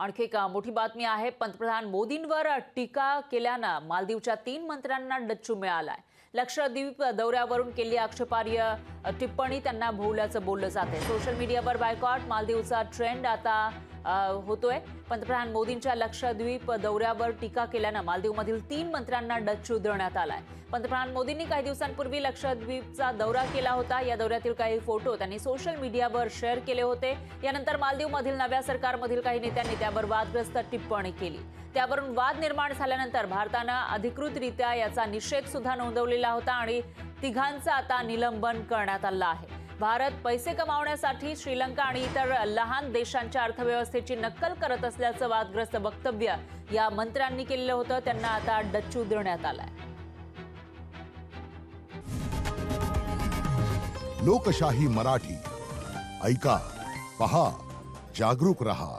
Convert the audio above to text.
आणखी एक मोठी बातमी आहे. पंतप्रधान मोदींवर टीका केल्यानं मालदीवच्या तीन मंत्र्यांना डच्चू मिळालाय. लक्षद्वीप दौऱ्यावरून केली आक्षेपार्ह टिप्पणी त्यांना भोवल्याचं बोललं जाते सोशल मीडियावर बायकॉट मालदीवचा ट्रेंड आता होतोय. पंतप्रधान मोदींच्या लक्षद्वीप दौऱ्यावर टीका केल्यानं मालदीवमधील तीन मंत्र्यांना डच्चू देण्यात आलाय. पंतप्रधान मोदींनी काही दिवसांपूर्वी लक्षद्वीपचा दौरा केला होता. या दौऱ्यातील काही फोटो त्यांनी सोशल मीडियावर शेअर केले होते. यानंतर मालदीवमधील नव्या सरकारमधील काही नेत्यांनी त्यावर वादग्रस्त टिप्पणी केली. त्यावरून वाद निर्माण झाल्यानंतर भारतानं अधिकृतरित्या याचा निषेध सुद्धा नोंदवलेला होता आणि तिघांचं आता निलंबन करण्यात आलं आहे. भारत पैसे कमावण्यासाठी श्रीलंका आणि इतर लहान देशांच्या अर्थव्यवस्थेची नक्कल करत असल्याचं वादग्रस्त वक्तव्य या मंत्र्यांनी केलेलं होतं. त्यांना आता डच्चू देण्यात आलाय. लोकशाही मराठी. ऐका पहा जागरूक रहा.